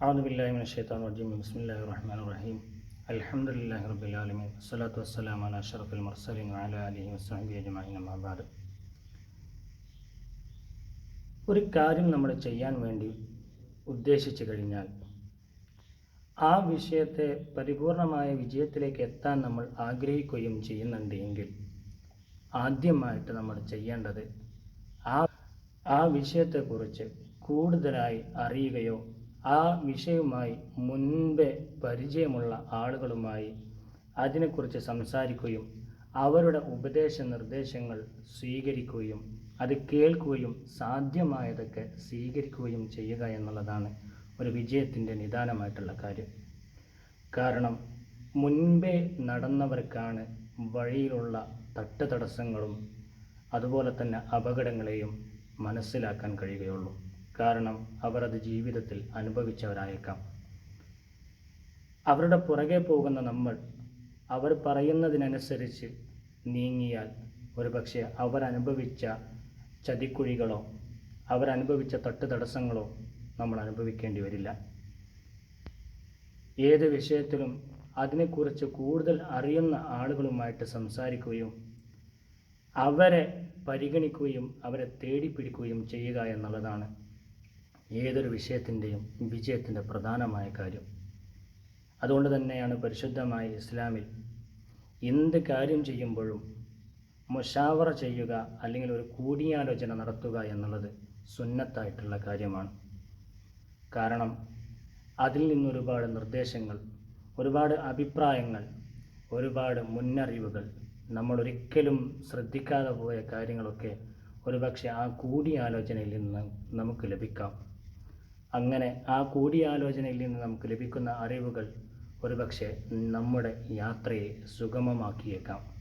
أعوذ بالله من الشيطان الرجيم بسم الله الرحمن الرحيم الحمد لله رب العالمين والصلاة والسلام على أشرف المرسلين وعلى آله وصحبه أجمعين أما بعد ഒരു കാര്യം നമ്മൾ ചെയ്യാൻ വേണ്ടി ഉദ്ദേശിച്ചു കഴിഞ്ഞാൽ ആ വിഷയത്തെ പരിപൂർണമായ വിജയത്തിലേക്ക് എത്താൻ നമ്മൾ ആഗ്രഹിക്കുകയും ചെയ്യുന്നുണ്ട് എങ്കിൽ ആദ്യമായിട്ട് നമ്മൾ ചെയ്യേണ്ടത് ആ ആ വിഷയത്തെക്കുറിച്ച് കൂടുതലായി അറിയുകയോ ആ വിഷയവുമായി മുൻപേ പരിചയമുള്ള ആളുകളുമായി അതിനെക്കുറിച്ച് സംസാരിക്കുകയും അവരുടെ ഉപദേശ നിർദ്ദേശങ്ങൾ സ്വീകരിക്കുകയും അത് കേൾക്കുകയും സാധ്യമായതൊക്കെ സ്വീകരിക്കുകയും ചെയ്യുക എന്നുള്ളതാണ് ഒരു വിജയത്തിന്റെ നിദാനമായിട്ടുള്ള കാര്യം. കാരണം മുൻപേ നടന്നവർക്കാണ് വഴിയിലുള്ള തട്ടുതടസ്സങ്ങളും അതുപോലെ തന്നെ അപകടങ്ങളെയും മനസ്സിലാക്കാൻ കഴിയുകയുള്ളൂ. കാരണം അവർ അത് ജീവിതത്തിൽ അനുഭവിച്ചവരായേക്കാം. അവരുടെ പുറകെ പോകുന്ന നമ്മൾ അവർ പറയുന്നതിനനുസരിച്ച് നീങ്ങിയാൽ ഒരുപക്ഷെ അവരനുഭവിച്ച ചതിക്കുഴികളോ അവരനുഭവിച്ച തട്ടുതടസ്സങ്ങളോ നമ്മൾ അനുഭവിക്കേണ്ടി വരില്ല. ഏത് വിഷയത്തിലും അതിനെക്കുറിച്ച് കൂടുതൽ അറിയുന്ന ആളുകളുമായിട്ട് സംസാരിക്കുകയും അവരെ പരിഗണിക്കുകയും അവരെ തേടിപ്പിടിക്കുകയും ചെയ്യുക എന്നുള്ളതാണ് ഏതൊരു വിഷയത്തിന്റെയും വിജയത്തിന്റെ പ്രധാനമായ കാര്യം. അതുകൊണ്ട് തന്നെയാണ് പരിശുദ്ധമായ ഇസ്ലാമിൽ എന്ത് കാര്യം ചെയ്യുമ്പോഴും മുഷാവറ ചെയ്യുക അല്ലെങ്കിൽ ഒരു കൂടിയാലോചന നടത്തുക എന്നുള്ളത് സുന്നത്തായിട്ടുള്ള കാര്യമാണ്. കാരണം അതിൽ നിന്നൊരുപാട് നിർദ്ദേശങ്ങൾ ഒരുപാട് അഭിപ്രായങ്ങൾ ഒരുപാട് മുന്നറിവുകൾ നമ്മൾ ഒരിക്കലും ശ്രദ്ധിക്കാതെ പോയ കാര്യങ്ങളൊക്കെ ഒരുപക്ഷെ ആ കൂടിയാലോചനയിൽ നിന്ന് നമുക്ക് ലഭിക്കാം. അങ്ങനെ ആ കൂടിയാലോചനയിൽ നിന്ന് നമുക്ക് ലഭിക്കുന്ന അറിവുകൾ ഒരുപക്ഷെ നമ്മുടെ യാത്രയെ സുഗമമാക്കിയേക്കാം.